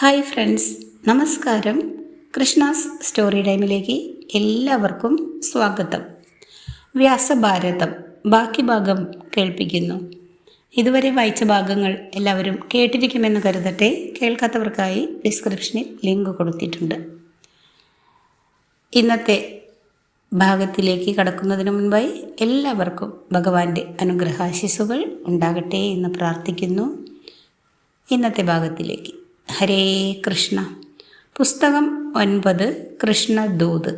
Hi friends നമസ്കാരം. Krishna's story ടൈമിലേക്ക് എല്ലാവർക്കും സ്വാഗതം. വ്യാസഭാരതം ബാക്കി ഭാഗം കേൾപ്പിക്കുന്നു. ഇതുവരെ വായിച്ച ഭാഗങ്ങൾ എല്ലാവരും കേട്ടിരിക്കുമെന്ന് കരുതട്ടെ. കേൾക്കാത്തവർക്കായി ഡിസ്ക്രിപ്ഷനിൽ ലിങ്ക് കൊടുത്തിട്ടുണ്ട്. ഇന്നത്തെ ഭാഗത്തിലേക്ക് കടക്കുന്നതിന് മുൻപായി എല്ലാവർക്കും ഭഗവാന്റെ അനുഗ്രഹാശിസുകൾ ഉണ്ടാകട്ടെ എന്ന് പ്രാർത്ഥിക്കുന്നു. ഇന്നത്തെ ഭാഗത്തിലേക്ക്. ഹരേ കൃഷ്ണ. പുസ്തകം ഒൻപത് കൃഷ്ണദൂത്.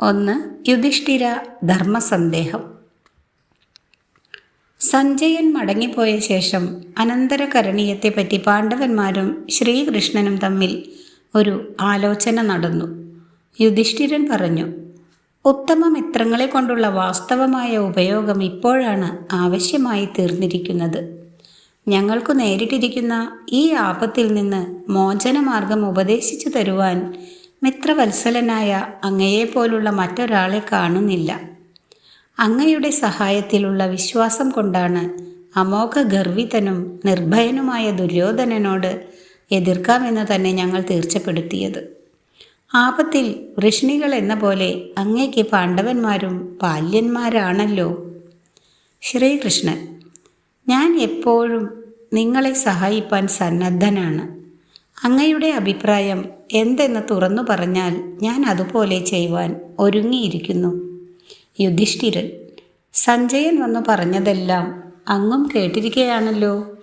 ഒന്ന് യുധിഷ്ഠിര ധർമ്മസന്ദേഹം. സഞ്ജയൻ മടങ്ങിപ്പോയ ശേഷം അനന്തരകരണീയത്തെപ്പറ്റി പാണ്ഡവന്മാരും ശ്രീകൃഷ്ണനും തമ്മിൽ ഒരു ആലോചന നടന്നു. യുധിഷ്ഠിരൻ പറഞ്ഞു ഉത്തമ മിത്രങ്ങളെ കൊണ്ടുള്ള വാസ്തവമായ ഉപയോഗം ഇപ്പോഴാണ് ആവശ്യമായി തീർന്നിരിക്കുന്നത്. ഞങ്ങൾക്കു നേരിട്ടിരിക്കുന്ന ഈ ആപത്തിൽ നിന്ന് മോചനമാർഗം ഉപദേശിച്ചു തരുവാൻ മിത്രവത്സലനായ അങ്ങയെപ്പോലുള്ള മറ്റൊരാളെ കാണുന്നില്ല. അങ്ങയുടെ സഹായത്തിലുള്ള വിശ്വാസം കൊണ്ടാണ് അമോഘ ഗർവിതനും നിർഭയനുമായ ദുര്യോധനനോട് എതിർക്കാമെന്ന് തന്നെ ഞങ്ങൾ തീർച്ചപ്പെടുത്തിയത്. ആപത്തിൽ വൃഷ്ണികൾ എന്ന പോലെ അങ്ങയ്ക്ക് പാണ്ഡവന്മാരും ബാല്യന്മാരാണല്ലോ. ശ്രീകൃഷ്ണൻ ഞാൻ എപ്പോഴും നിങ്ങളെ സഹായിപ്പാൻ സന്നദ്ധനാണ്. അങ്ങയുടെ അഭിപ്രായം എന്തെന്ന് തുറന്നു പറഞ്ഞാൽ ഞാൻ അതുപോലെ ചെയ്യുവാൻ ഒരുങ്ങിയിരിക്കുന്നു. യുധിഷ്ഠിരൻ സഞ്ജയൻ വന്നു പറഞ്ഞതെല്ലാം അങ്ങും കേട്ടിരിക്കുകയാണല്ലോ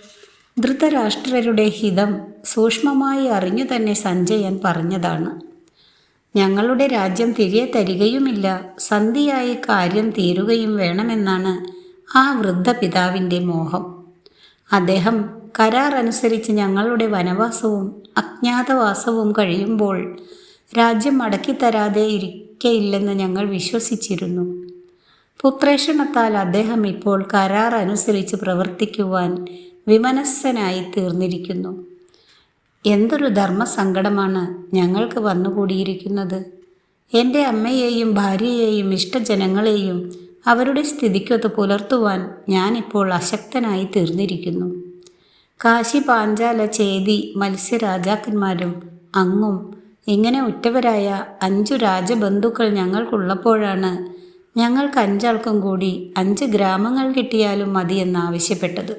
ധൃതരാഷ്ട്രരുടെ ഹിതം സൂക്ഷ്മമായി അറിഞ്ഞു തന്നെ സഞ്ജയൻ പറഞ്ഞതാണ്. ഞങ്ങളുടെ രാജ്യം തിരികെ തരികയുമില്ല. സന്ധിയായി കാര്യം തീരുകയും വേണമെന്നാണ് ആ വൃദ്ധ പിതാവിന്റെ മോഹം. അദ്ദേഹം കരാർ അനുസരിച്ച് ഞങ്ങളുടെ വനവാസവും അജ്ഞാതവാസവും കഴിയുമ്പോൾ രാജ്യം മടക്കിത്തരാതെ ഇരിക്കയില്ലെന്ന് ഞങ്ങൾ വിശ്വസിച്ചിരുന്നു. പുത്രേഷണത്താൽ അദ്ദേഹം ഇപ്പോൾ കരാർ അനുസരിച്ച് പ്രവർത്തിക്കുവാൻ വിമനസ്സനായി തീർന്നിരിക്കുന്നു. എന്തൊരു ധർമ്മസങ്കടമാണ് ഞങ്ങൾക്ക് വന്നുകൂടിയിരിക്കുന്നത്. എന്റെ അമ്മയെയും ഭാര്യയെയും ഇഷ്ടജനങ്ങളെയും അവരുടെ സ്ഥിതിക്കൊത്ത് പുലർത്തുവാൻ ഞാനിപ്പോൾ അശക്തനായി തീർന്നിരിക്കുന്നു. കാശി പാഞ്ചാല ചേതി മത്സ്യരാജാക്കന്മാരും അങ്ങും ഇങ്ങനെ ഉറ്റവരായ അഞ്ചു രാജബന്ധുക്കൾ ഞങ്ങൾക്കുള്ളപ്പോഴാണ് ഞങ്ങൾക്ക് അഞ്ചാൾക്കും കൂടി അഞ്ച് ഗ്രാമങ്ങൾ കിട്ടിയാലും മതിയെന്നാവശ്യപ്പെട്ടത്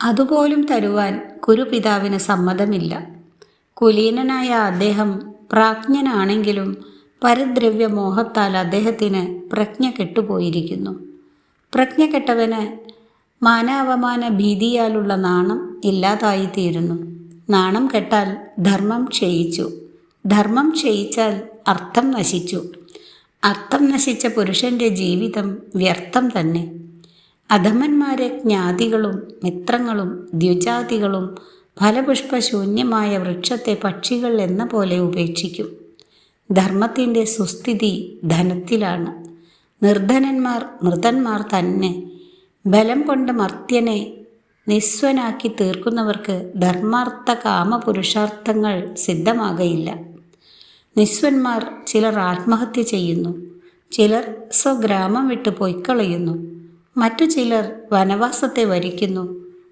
അതുപോലും തരുവാൻ കുരുപിതാവിന് സമ്മതമില്ല. കുലീനനായ അദ്ദേഹം പ്രാജ്ഞനാണെങ്കിലും പരദ്രവ്യ മോഹത്താൽ അദ്ദേഹത്തിന് പ്രജ്ഞ കെട്ടുപോയിരിക്കുന്നു. പ്രജ്ഞ കെട്ടവന് മാനാവമാന ഭീതിയാലുള്ള നാണം ഇല്ലാതായിത്തീരുന്നു. നാണം കെട്ടാൽ ധർമ്മം ക്ഷയിച്ചു. ധർമ്മം ക്ഷയിച്ചാൽ അർത്ഥം നശിച്ചു. അർത്ഥം നശിച്ച പുരുഷന്റെ ജീവിതം വ്യർത്ഥം തന്നെ. അധമന്മാരെ ജ്ഞാതികളും മിത്രങ്ങളും ദ്വിജാതികളും ഫലപുഷ്പശൂന്യമായ വൃക്ഷത്തെ പക്ഷികൾ എന്ന പോലെ ഉപേക്ഷിക്കും. ധർമ്മത്തിന്റെ സുസ്ഥിതി ധനത്തിലാണ്. നിർധനന്മാർ മൃതന്മാർ തന്നെ ബലം കൊണ്ട് മർത്യനെ നിസ്വനാക്കി തീർക്കുന്നവർക്ക് ധർമാർത്ഥ കാമപുരുഷാർത്ഥങ്ങൾ സിദ്ധമാകയില്ല. നിസ്വന്മാർ ചിലർ ആത്മഹത്യ ചെയ്യുന്നു ചിലർ സ്വഗ്രാമം വിട്ട് പൊയ്ക്കളയുന്നു മറ്റു ചിലർ വനവാസത്തെ വരിക്കുന്നു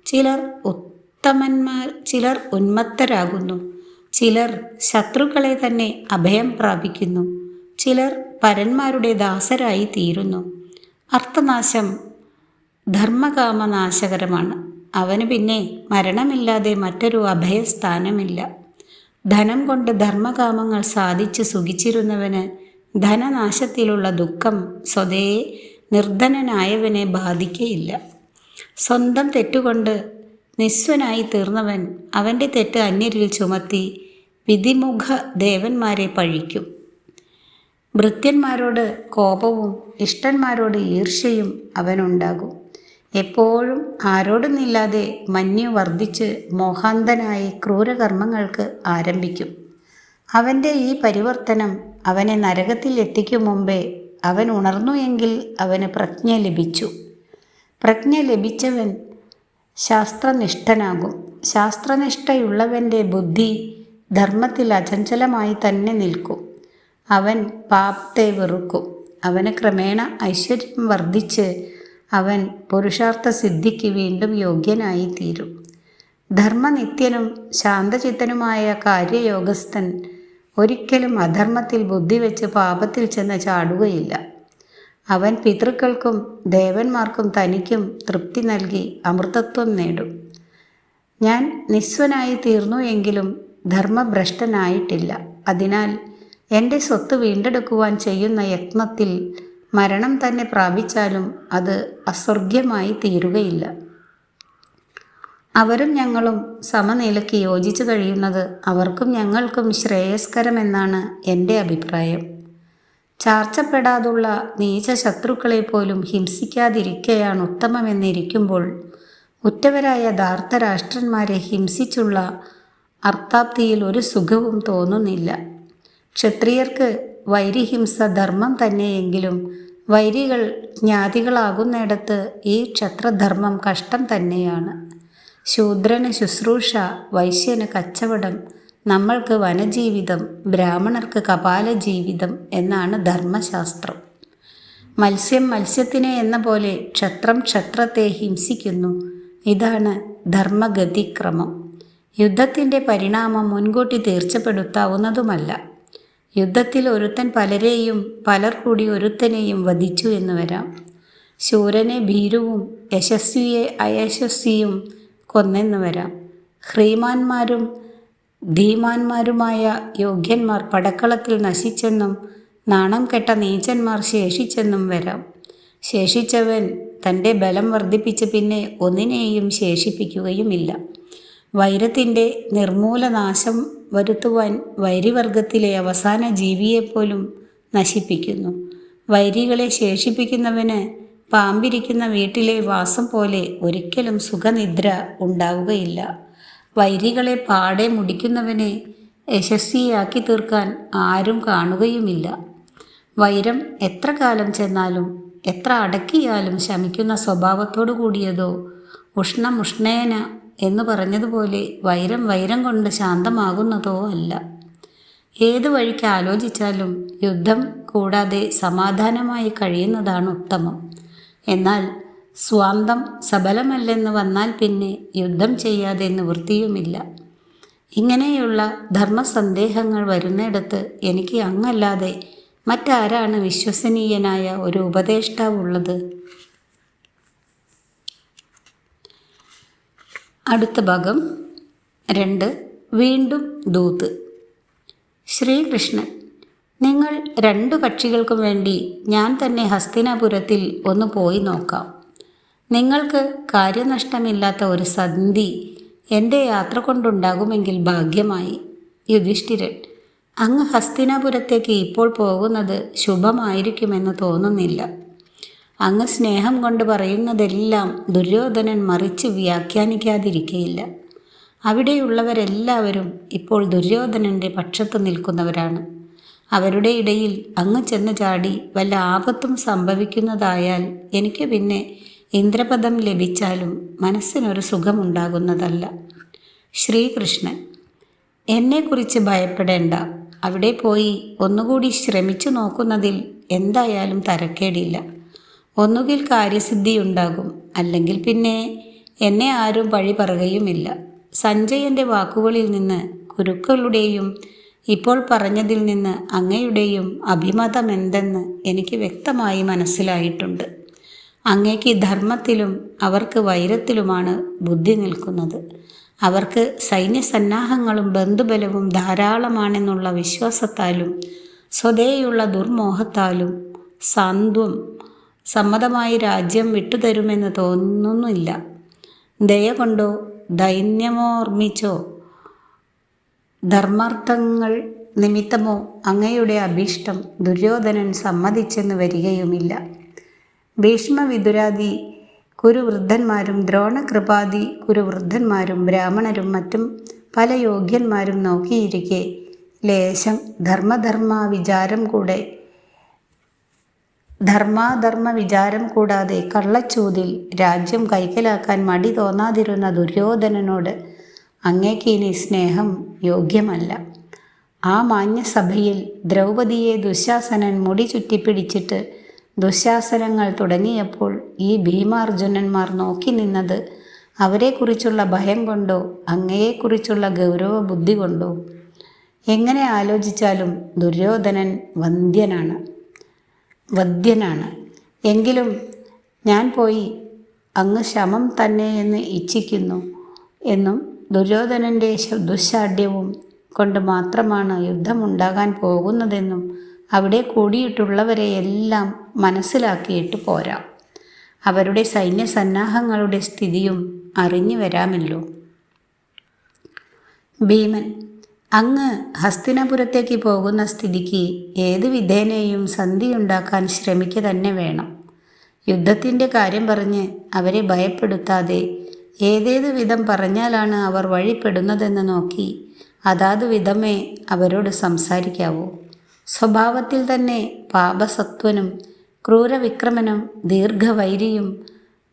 ചിലർ ഉത്തമന്മാർ ചിലർ ഉന്മത്തരാകുന്നു. ചിലർ ശത്രുക്കളെ തന്നെ അഭയം പ്രാപിക്കുന്നു. ചിലർ പരന്മാരുടെ ദാസരായി തീരുന്നു. അർത്ഥനാശം ധർമ്മകാമനാശകരമാണ്. അവന് പിന്നെ മരണമില്ലാതെ മറ്റൊരു അഭയസ്ഥാനമില്ല. ധനം കൊണ്ട് ധർമ്മകാമങ്ങൾ സാധിച്ച് സുഖിച്ചിരുന്നവന് ധനനാശത്തിലുള്ള ദുഃഖം സ്വതേ നിർധനനായവനെ ബാധിക്കയില്ല. സ്വന്തം തെറ്റുകൊണ്ട് നിസ്വനായി തീർന്നവൻ അവന്റെ തെറ്റ് അന്യരിൽ ചുമത്തി വിധിമുഖ ദേവന്മാരെ പഴിക്കും. ഭൃത്യന്മാരോട് കോപവും ഇഷ്ടന്മാരോട് ഈർഷ്യയും അവനുണ്ടാകും. എപ്പോഴും ആരോടുന്നില്ലാതെ മഞ്ഞു വർദ്ധിച്ച് മോഹാന്തനായി ക്രൂരകർമ്മങ്ങൾക്ക് ആരംഭിക്കും. അവന്റെ ഈ പരിവർത്തനം അവനെ നരകത്തിൽ എത്തിക്കും മുമ്പേ അവൻ ഉണർന്നു എങ്കിൽ അവന് പ്രജ്ഞ ലഭിച്ചു. പ്രജ്ഞ ലഭിച്ചവൻ ശാസ്ത്രനിഷ്ഠനാകും. ശാസ്ത്രനിഷ്ഠയുള്ളവന്റെ ബുദ്ധി ധർമ്മത്തിൽ അചഞ്ചലമായി തന്നെ നിൽക്കും. അവൻ പാപത്തെ വെറുക്കും. അവന് ക്രമേണ ഐശ്വര്യം വർദ്ധിച്ച് അവൻ പുരുഷാർത്ഥ സിദ്ധിക്ക് വീണ്ടും യോഗ്യനായി തീരും ധർമ്മനിത്യനും ശാന്തചിത്തനുമായ കാര്യയോഗസ്ഥൻ ഒരിക്കലും അധർമ്മത്തിൽ ബുദ്ധി വെച്ച് പാപത്തിൽ ചെന്ന് ചാടുകയില്ല. അവൻ പിതൃക്കൾക്കും ദേവന്മാർക്കും തനിക്കും തൃപ്തി നൽകി അമൃതത്വം നേടും. ഞാൻ നിസ്വനായി തീർന്നു എങ്കിലും ധർമ്മഭ്രഷ്ടനായിട്ടില്ല. അതിനാൽ എന്റെ സ്വത്ത് വീണ്ടെടുക്കുവാൻ ചെയ്യുന്ന യത്നത്തിൽ മരണം തന്നെ പ്രാപിച്ചാലും അത് അസ്വർഗ്യമായി തീരുകയില്ല. അവരും ഞങ്ങളും സമനിലയ്ക്ക് യോജിച്ചു കഴിയുന്നത് അവർക്കും ഞങ്ങൾക്കും ശ്രേയസ്കരമെന്നാണ് എന്റെ അഭിപ്രായം. ചാർച്ചപ്പെടാതുള്ള നീച ശത്രുക്കളെ പോലും ഹിംസിക്കാതിരിക്കയാണ് ഉത്തമമെന്നിരിക്കുമ്പോൾ ഉറ്റവരായ ധാർത്തരാഷ്ട്രന്മാരെ ഹിംസിച്ചുള്ള അർത്ഥാപ്തിയിൽ ഒരു സുഖവും തോന്നുന്നില്ല. ക്ഷത്രിയർക്ക് വൈരിഹിംസ ധർമ്മം തന്നെയെങ്കിലും വൈരികൾ ജ്ഞാതികളാകുന്നിടത്ത് ഈ ക്ഷത്രധർമ്മം കഷ്ടം തന്നെയാണ്. ശൂദ്രന് ശുശ്രൂഷ വൈശ്യന് കച്ചവടം നമ്മൾക്ക് വനജീവിതം ബ്രാഹ്മണർക്ക് കപാല ജീവിതം എന്നാണ് ധർമ്മശാസ്ത്രം. മത്സ്യം മത്സ്യത്തിനെ എന്ന പോലെ ക്ഷത്രം ക്ഷത്രത്തെ ഹിംസിക്കുന്നു. ഇതാണ് ധർമ്മഗതിക്രമം. യുദ്ധത്തിന്റെ പരിണാമം മുൻകൂട്ടി തീർച്ചപ്പെടുത്താവുന്നതുമല്ല. യുദ്ധത്തിൽ ഒരുത്തൻ പലരെയും പലർ കൂടി ഒരുത്തനെയും വധിച്ചു എന്ന് വരാം. ശൂരനെ ഭീരുവും യശസ്വിയെ അയശസ്വിയും കൊന്നെന്ന് വരാം. ഹ്രീമാന്മാരും ധീമാന്മാരുമായ യോഗ്യന്മാർ പടക്കളത്തിൽ നശിച്ചെന്നും നാണം കെട്ട നീചന്മാർ ശേഷിച്ചെന്നും വരാം. ശേഷിച്ചവൻ തന്റെ ബലം വർദ്ധിപ്പിച്ച് പിന്നെ ഒന്നിനെയും ശേഷിപ്പിക്കുകയുമില്ല. വൈരത്തിന്റെ നിർമൂലനാശം വരുത്തുവാൻ വൈരിവർഗത്തിലെ അവസാന ജീവിയെപ്പോലും നശിപ്പിക്കുന്നു. വൈരികളെ ശേഷിപ്പിക്കുന്നവന് പാമ്പിരിക്കുന്ന വീട്ടിലെ വാസം പോലെ ഒരിക്കലും സുഖനിദ്ര ഉണ്ടാവുകയില്ല. വൈരികളെ പാടെ മുടിക്കുന്നവനെ യശസ്വിയാക്കി തീർക്കാൻ ആരും കാണുകയുമില്ല. വൈരം എത്ര കാലം ചെന്നാലും എത്ര അടക്കിയാലും ശമിക്കുന്ന സ്വഭാവത്തോടു കൂടിയതോ ഉഷ്ണമുഷ്ണേന എന്ന് പറഞ്ഞതുപോലെ വൈരം വൈരം കൊണ്ട് ശാന്തമാകുന്നതോ അല്ല. ഏത് വഴിക്ക് ആലോചിച്ചാലും യുദ്ധം കൂടാതെ സമാധാനമായി കഴിയുന്നതാണ് ഉത്തമം. എന്നാൽ സ്വാന്തം സബലമല്ലെന്ന് വന്നാൽ പിന്നെ യുദ്ധം ചെയ്യാതെ നിവൃത്തിയുമില്ല. ഇങ്ങനെയുള്ള ധർമ്മസന്ദേഹങ്ങൾ വരുന്നിടത്ത് എനിക്ക് അങ്ങല്ലാതെ മറ്റാരാണ് വിശ്വസനീയനായ ഒരു ഉപദേഷ്ടാവുള്ളത് അടുത്ത ഭാഗം. രണ്ട്. വീണ്ടും ദൂത്. ശ്രീകൃഷ്ണൻ നിങ്ങൾ രണ്ടു കക്ഷികൾക്കും വേണ്ടി ഞാൻ തന്നെ ഹസ്തിനാപുരത്തിൽ ഒന്ന് പോയി നോക്കാം. നിങ്ങൾക്ക് കാര്യനഷ്ടമില്ലാത്ത ഒരു സന്ധി എന്റെ യാത്ര കൊണ്ടുണ്ടാകുമെങ്കിൽ ഭാഗ്യമായി. യുധിഷ്ഠിരൻ അങ്ങ് ഹസ്തിനാപുരത്തേക്ക് ഇപ്പോൾ പോകുന്നത് ശുഭമായിരിക്കുമെന്ന് തോന്നുന്നില്ല. അങ്ങ് സ്നേഹം കൊണ്ട് പറയുന്നതെല്ലാം ദുര്യോധനൻ മറിച്ച് വ്യാഖ്യാനിക്കാതിരിക്കയില്ല. അവിടെയുള്ളവരെല്ലാവരും ഇപ്പോൾ ദുര്യോധനന്റെ പക്ഷത്ത് നിൽക്കുന്നവരാണ്. അവരുടെ ഇടയിൽ അങ്ങ് ചെന്ന് ചാടി വല്ല ആപത്തും സംഭവിക്കുന്നതായാൽ എനിക്ക് പിന്നെ ഇന്ദ്രപദം ലഭിച്ചാലും മനസ്സിനൊരു സുഖമുണ്ടാകുന്നതല്ല. ശ്രീകൃഷ്ണൻ എന്നെക്കുറിച്ച് ഭയപ്പെടേണ്ട. അവിടെ പോയി ഒന്നുകൂടി ശ്രമിച്ചു നോക്കുന്നതിൽ എന്തായാലും തരക്കേടില്ല. ഒന്നുകിൽ കാര്യസിദ്ധി ഉണ്ടാകും അല്ലെങ്കിൽ പിന്നെ എന്നെ ആരും വഴി പറയുകയുമില്ല. സഞ്ജയന്റെ വാക്കുകളിൽ നിന്ന് കുരുക്കളുടെയും ഇപ്പോൾ പറഞ്ഞതിൽ നിന്ന് അങ്ങയുടെയും അഭിമതം എന്തെന്ന് എനിക്ക് വ്യക്തമായി മനസ്സിലായിട്ടുണ്ട്. അങ്ങയ്ക്ക് ധർമ്മത്തിലും അവർക്ക് വൈരത്തിലുമാണ് ബുദ്ധി നിൽക്കുന്നത്. അവർക്ക് സൈന്യസന്നാഹങ്ങളും ബന്ധുബലവും ധാരാളമാണെന്നുള്ള വിശ്വാസത്താലും സ്വതേയുള്ള ദുർമോഹത്താലും സാന്ത്വം സമ്മതമായി രാജ്യം വിട്ടുതരുമെന്ന് തോന്നുന്നില്ല. ദയ കൊണ്ടോ ദൈന്യമോർമ്മിച്ചോ? ധർമാർത്ഥങ്ങൾ നിമിത്തമോ അങ്ങയുടെ അഭീഷ്ടം ദുര്യോധനൻ സമ്മതിച്ചെന്ന് വരികയുമില്ല. ഭീഷ്മവിദുരാദി കുരുവൃദ്ധന്മാരും ദ്രോണകൃപാദി കുരുവൃദ്ധന്മാരും ബ്രാഹ്മണരും മറ്റും പല യോഗ്യന്മാരും നോക്കിയിരിക്കെ ലേശം ധർമ്മധർമ്മ വിചാരം കൂടെ ധർമാധർമ്മ വിചാരം കൂടാതെ കള്ളച്ചൂതിൽ രാജ്യം കൈക്കലാക്കാൻ മടി തോന്നാതിരുന്ന ദുര്യോധനനോട് അങ്ങേക്ക് ഇനി സ്നേഹം യോഗ്യമല്ല. ആ മാന്യസഭയിൽ ദ്രൗപദിയെ ദുശാസനൻ മുടി ചുറ്റിപ്പിടിച്ചിട്ട് ദുശാസനങ്ങൾ തുടങ്ങിയപ്പോൾ ഈ ഭീമാർജുനന്മാർ നോക്കി നിന്നത് അവരെക്കുറിച്ചുള്ള ഭയം കൊണ്ടോ അങ്ങയെക്കുറിച്ചുള്ള ഗൗരവ ബുദ്ധി കൊണ്ടോ? എങ്ങനെ ആലോചിച്ചാലും ദുര്യോധനൻ വന്ധ്യനാണ് വദ്യനാണ്. എങ്കിലും ഞാൻ പോയി അങ്ങ് ശമം തന്നെ എന്ന് ഇച്ഛിക്കുന്നു എന്നും ദുര്യോധനന്റെ ദുശാഠ്യവും കൊണ്ട് മാത്രമാണ് യുദ്ധമുണ്ടാകാൻ പോകുന്നതെന്നും അവിടെ കൂടിയിട്ടുള്ളവരെയെല്ലാം മനസ്സിലാക്കിയിട്ട് പോരാം. അവരുടെ സൈന്യസന്നാഹങ്ങളുടെ സ്ഥിതിയും അറിഞ്ഞു വരാമല്ലോ. ഭീമൻ അങ്ങ് ഹസ്തിനപുരത്തേക്ക് പോകുന്ന സ്ഥിതിക്ക് ഏത് വിധേനയും സന്ധിയുണ്ടാക്കാൻ ശ്രമിക്കുക തന്നെ വേണം. യുദ്ധത്തിന്റെ കാര്യം പറഞ്ഞ് അവരെ ഭയപ്പെടുത്താതെ ഏതേത് വിധം പറഞ്ഞാലാണ് അവർ വഴിപ്പെടുന്നതെന്ന് നോക്കി അതാത് വിധമേ അവരോട് സംസാരിക്കാവൂ. സ്വഭാവത്തിൽ തന്നെ പാപസത്വനും ക്രൂരവിക്രമനും ദീർഘവൈരിയും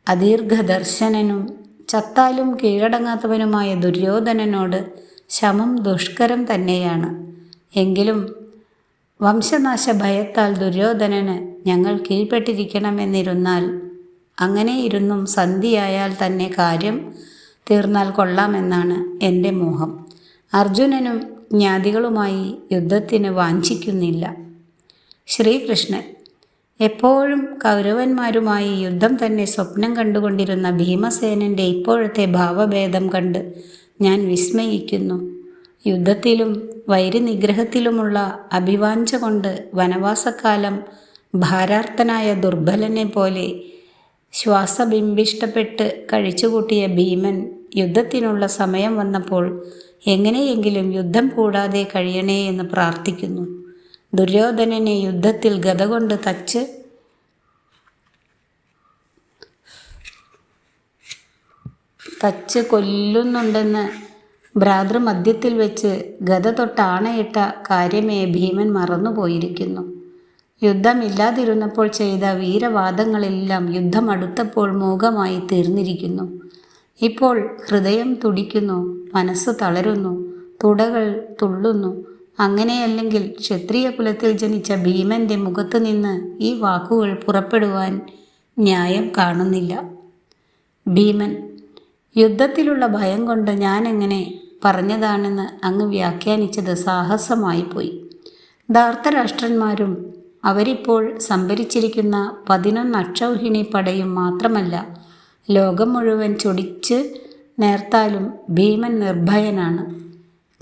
അദീർഘദർശനനും ചത്താലും കീഴടങ്ങാത്തവനുമായ ദുര്യോധനനോട് ശമം ദുഷ്കരം തന്നെയാണ്. എങ്കിലും വംശനാശ ഭയത്താൽ ദുര്യോധനന് ഞങ്ങൾ കീഴ്പ്പെട്ടിരിക്കണമെന്നിരുന്നാൽ അങ്ങനെ ഇരുന്നും സന്ധിയായാൽ തന്നെ കാര്യം തീർന്നാൽ കൊള്ളാമെന്നാണ് എന്റെ മോഹം. അർജുനനും ജ്ഞാതികളുമായി യുദ്ധത്തിന് വാഞ്ചിക്കുന്നില്ല. ശ്രീകൃഷ്ണൻ എപ്പോഴും കൗരവന്മാരുമായി യുദ്ധം തന്നെ സ്വപ്നം കണ്ടുകൊണ്ടിരുന്ന ഭീമസേനന്റെ ഇപ്പോഴത്തെ ഭാവഭേദം കണ്ട് ഞാൻ വിസ്മയിക്കുന്നു. യുദ്ധത്തിലും വൈരനിഗ്രഹത്തിലുമുള്ള അഭിവാഞ്ച കൊണ്ട് വനവാസക്കാലം ഭാരാർത്ഥനായ ദുർബലനെ പോലെ ശ്വാസബിംബിഷ്ടപ്പെട്ട് കഴിച്ചുകൂട്ടിയ ഭീമൻ യുദ്ധത്തിനുള്ള സമയം വന്നപ്പോൾ എങ്ങനെയെങ്കിലും യുദ്ധം കൂടാതെ കഴിയണേ എന്ന് പ്രാർത്ഥിക്കുന്നു. ദുര്യോധനനെ യുദ്ധത്തിൽ ഗത കൊണ്ട് തച്ച് തച്ച് കൊല്ലുന്നുണ്ടെന്ന് ഭ്രാതൃമധ്യത്തിൽ വെച്ച് ഗത തൊട്ടാണയിട്ട കാര്യമേ ഭീമൻ മറന്നുപോയിരിക്കുന്നു. യുദ്ധമില്ലാതിരുന്നപ്പോൾ ചെയ്ത വീരവാദങ്ങളെല്ലാം യുദ്ധം അടുത്തപ്പോൾ മൂകമായി തീർന്നിരിക്കുന്നു. ഇപ്പോൾ ഹൃദയം തുടിക്കുന്നു മനസ്സ് തളരുന്നു തുടകൾ തുള്ളുന്നു. അങ്ങനെയല്ലെങ്കിൽ ക്ഷത്രിയ കുലത്തിൽ ജനിച്ച ഭീമന്റെ മുഖത്ത് നിന്ന് ഈ വാക്കുകൾ പുറപ്പെടുവാൻ ന്യായം കാണുന്നില്ല. ഭീമൻ യുദ്ധത്തിലുള്ള ഭയം കൊണ്ട് ഞാനെങ്ങനെ പറഞ്ഞതാണെന്ന് അങ്ങ് വ്യാഖ്യാനിച്ചത് സാഹസമായി പോയി. ധാർത്തരാഷ്ട്രന്മാരും അവരിപ്പോൾ സംഭരിച്ചിരിക്കുന്ന പതിനൊന്ന് അക്ഷൗഹിണി പടയും മാത്രമല്ല ലോകം മുഴുവൻ ചൊടിച്ച് നേർത്താലും ഭീമൻ നിർഭയനാണ്.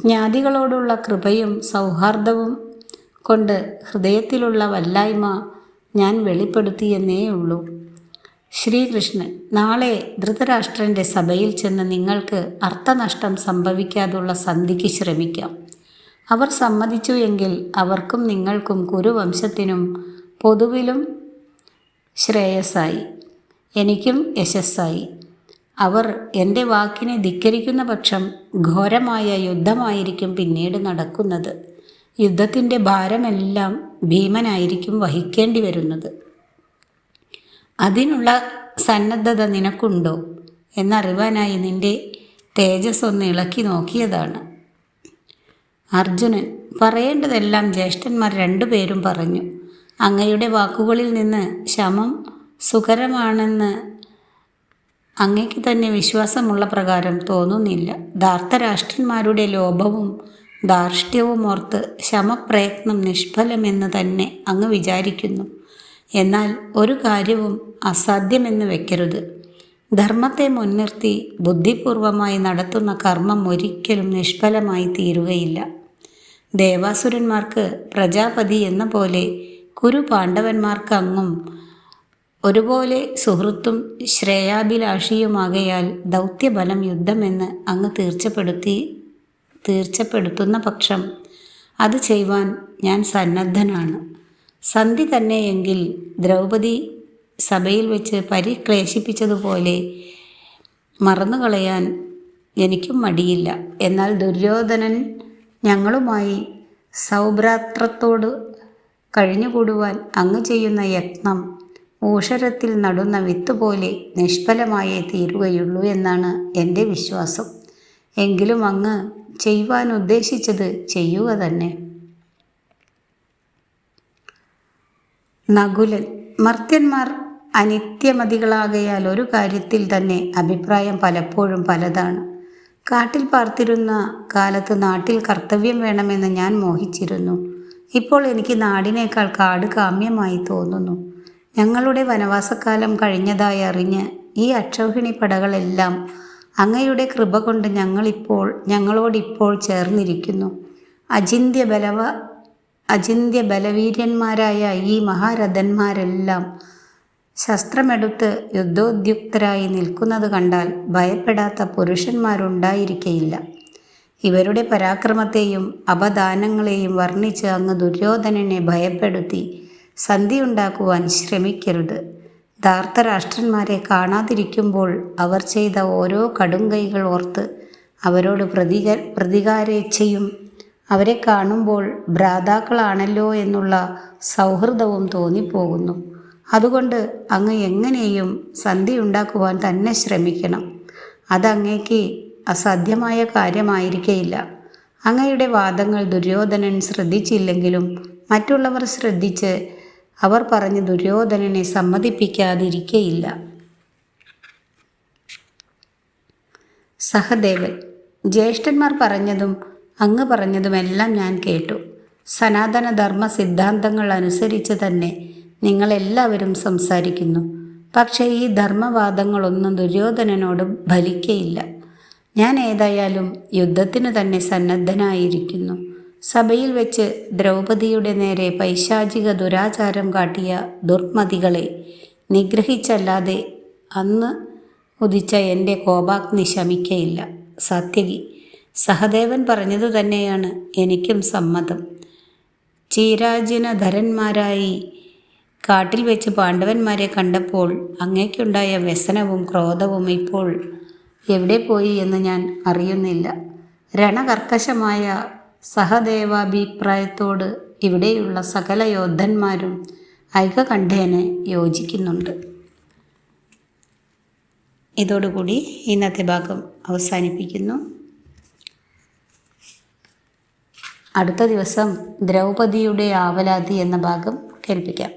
ജ്ഞാതികളോടുള്ള കൃപയും സൗഹാർദ്ദവും കൊണ്ട് ഹൃദയത്തിലുള്ള വല്ലായ്മ ഞാൻ വെളിപ്പെടുത്തിയെന്നേ ഉള്ളൂ. ശ്രീകൃഷ്ണൻ നാളെ ധൃതരാഷ്ട്രന്റെ സഭയിൽ ചെന്ന് നിങ്ങൾക്ക് അർത്ഥനഷ്ടം സംഭവിക്കാതുള്ള സന്ധിക്ക് ശ്രമിക്കാം. അവർ സമ്മതിച്ചു എങ്കിൽ അവർക്കും നിങ്ങൾക്കും കുരുവംശത്തിനും പൊതുവിലും ശ്രേയസ്സായി. എനിക്കും യശസ്സായി. അവർ എന്റെ വാക്കിനെ ധിക്കരിക്കുന്ന പക്ഷം ഘോരമായ യുദ്ധമായിരിക്കും പിന്നീട് നടക്കുന്നത്. യുദ്ധത്തിന്റെ ഭാരമെല്ലാം ഭീമനായിരിക്കും വഹിക്കേണ്ടി വരുന്നത്. അതിനുള്ള സന്നദ്ധത നിനക്കുണ്ടോ? എന്നറിവാനായി നിന്റെ തേജസ് ഒന്ന് ഇളക്കി നോക്കിയതാണ്. അർജുനൻ പറയേണ്ടതെല്ലാം ജ്യേഷ്ഠന്മാർ രണ്ടുപേരും പറഞ്ഞു. അങ്ങയുടെ വാക്കുകളിൽ നിന്ന് ശമം സുഖരമാണെന്ന് അങ്ങയ്ക്ക് തന്നെ വിശ്വാസമുള്ള പ്രകാരം തോന്നുന്നില്ല. ധാർത്തരാഷ്ട്രന്മാരുടെ ലോഭവും ധാർഷ്ട്യവും ഓർത്ത് ശമപ്രയത്നം നിഷ്ഫലമെന്ന് തന്നെ അങ്ങ് വിചാരിക്കുന്നു. എന്നാൽ ഒരു കാര്യവും അസാധ്യമെന്ന് വെക്കരുത്. ധർമ്മത്തെ മുൻനിർത്തി ബുദ്ധിപൂർവമായി നടത്തുന്ന കർമ്മം ഒരിക്കലും നിഷ്ഫലമായി തീരുകയില്ല. ദേവാസുരന്മാർക്ക് പ്രജാപതി എന്ന പോലെ കുരു പാണ്ഡവന്മാർക്ക് അങ്ങും ഒരുപോലെ സുഹൃത്തും ശ്രേയാഭിലാഷിയുമാകയാൽ ദൗത്യബലം യുദ്ധമെന്ന് അങ്ങ് തീർച്ചപ്പെടുത്തി തീർച്ചപ്പെടുത്തുന്ന പക്ഷം അത് ചെയ്യുവാൻ ഞാൻ സന്നദ്ധനാണ്. സന്ധി തന്നെയെങ്കിൽ ദ്രൗപദി സഭയിൽ വെച്ച് പരിക്ലേശിപ്പിച്ചതുപോലെ മറന്നുകളയാൻ എനിക്കും മടിയില്ല. എന്നാൽ ദുര്യോധനൻ ഞങ്ങളുമായി സൗഭ്രാത്രത്തോട് കഴിഞ്ഞുകൂടുവാൻ അങ്ങ് ചെയ്യുന്ന യത്നം ഊഷരത്തിൽ നടുന്ന വിത്ത് പോലെ നിഷ്ഫലമായേ തീരുകയുള്ളൂ എന്നാണ് എന്റെ വിശ്വാസം. എങ്കിലും അങ്ങ് ചെയ്യുവാൻ ഉദ്ദേശിച്ചത് ചെയ്യുക തന്നെ. നകുലൻ മർത്യന്മാർ അനിത്യമതികളാകയാൽ ഒരു കാര്യത്തിൽ തന്നെ അഭിപ്രായം പലപ്പോഴും പലതാണ്. കാട്ടിൽ പാർത്തിരുന്ന കാലത്ത് നാട്ടിൽ കർത്തവ്യം വേണമെന്ന് ഞാൻ മോഹിച്ചിരുന്നു. ഇപ്പോൾ എനിക്ക് നാടിനേക്കാൾ കാട് കാമ്യമായി തോന്നുന്നു. ഞങ്ങളുടെ വനവാസക്കാലം കഴിഞ്ഞതായി അറിഞ്ഞ് ഈ അക്ഷൗഹിണി പടകളെല്ലാം അങ്ങയുടെ കൃപ കൊണ്ട് ഞങ്ങളിപ്പോൾ ഞങ്ങളോടിപ്പോൾ ചേർന്നിരിക്കുന്നു. അചിന്ത്യ ബലവ അചിന്ത്യ ബലവീര്യന്മാരായ ഈ മഹാരഥന്മാരെല്ലാം ശസ്ത്രമെടുത്ത് യുദ്ധോദ്യുക്തരായി നിൽക്കുന്നത് കണ്ടാൽ ഭയപ്പെടാത്ത പുരുഷന്മാരുണ്ടായിരിക്കയില്ല. ഇവരുടെ പരാക്രമത്തെയും അപദാനങ്ങളെയും വർണിച്ച് അങ്ങ് ദുര്യോധനനെ ഭയപ്പെടുത്തി സന്ധിയുണ്ടാക്കുവാൻ ശ്രമിക്കരുത്. ധാർത്തരാഷ്ട്രന്മാരെ കാണാതിരിക്കുമ്പോൾ അവർ ചെയ്ത ഓരോ കടുംകൈകൾ ഓർത്ത് അവരോട് പ്രതിക പ്രതികാരേച്ഛയും. അവരെ കാണുമ്പോൾ ഭ്രാതാക്കളാണല്ലോ എന്നുള്ള സൗഹൃദവും തോന്നിപ്പോകുന്നു. അതുകൊണ്ട് അങ്ങ് എങ്ങനെയും സന്ധി ഉണ്ടാക്കുവാൻ തന്നെ ശ്രമിക്കണം. അതങ്ങേക്ക് അസാധ്യമായ കാര്യമായിരിക്കയില്ല. അങ്ങയുടെ വാദങ്ങൾ ദുര്യോധനൻ ശ്രദ്ധിച്ചില്ലെങ്കിലും മറ്റുള്ളവർ ശ്രദ്ധിച്ച് അവർ പറഞ്ഞ് ദുര്യോധനനെ സമ്മതിപ്പിക്കാതിരിക്കയില്ല. സഹദേവൻ ജ്യേഷ്ഠന്മാർ പറഞ്ഞതും അങ്ങ് പറഞ്ഞതുമെല്ലാം ഞാൻ കേട്ടു. സനാതന ധർമ്മ സിദ്ധാന്തങ്ങൾ അനുസരിച്ച് തന്നെ നിങ്ങളെല്ലാവരും സംസാരിക്കുന്നു. പക്ഷേ ഈ ധർമ്മവാദങ്ങളൊന്നും ദുര്യോധനനോട് ഫലിക്കയില്ല. ഞാൻ ഏതായാലും യുദ്ധത്തിനു തന്നെ സന്നദ്ധനായിരിക്കുന്നു. സഭയിൽ വെച്ച് ദ്രൗപദിയുടെ നേരെ പൈശാചിക ദുരാചാരം കാട്ടിയ ദുർമതികളെ നിഗ്രഹിച്ചല്ലാതെ അന്ന് ഉദിച്ച എന്റെ കോപാഗ്നി ശമിക്കയില്ല. സത്യകി സഹദേവൻ പറഞ്ഞതു തന്നെയാണ് എനിക്കും സമ്മതം. ചീരാജിനധരന്മാരായി കാട്ടിൽ വെച്ച് പാണ്ഡവന്മാരെ കണ്ടപ്പോൾ അങ്ങേക്കുണ്ടായ വ്യസനവും ക്രോധവും ഇപ്പോൾ എവിടെ പോയി എന്ന് ഞാൻ അറിയുന്നില്ല. രണകർക്കശമായ സഹദേവാഭിപ്രായത്തോട് ഇവിടെയുള്ള സകല യോദ്ധന്മാരും ഐകകണ്ഠേന യോജിക്കുന്നുണ്ട്. ഇതോടുകൂടി ഇന്നത്തെ ഭാഗം അവസാനിപ്പിക്കുന്നു. അടുത്ത ദിവസം ദ്രൗപദിയുടെ ആവലാതി എന്ന ഭാഗം കേൾപ്പിക്കാം.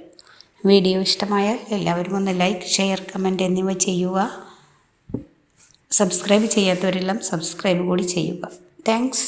വീഡിയോ ഇഷ്ടമായാൽ എല്ലാവരും ഒന്ന് ലൈക്ക് ഷെയർ കമന്റ് എന്നിവ ചെയ്യുക. സബ്സ്ക്രൈബ് ചെയ്യാത്തവരെല്ലാം സബ്സ്ക്രൈബ് കൂടി ചെയ്യുക. താങ്ക്സ്.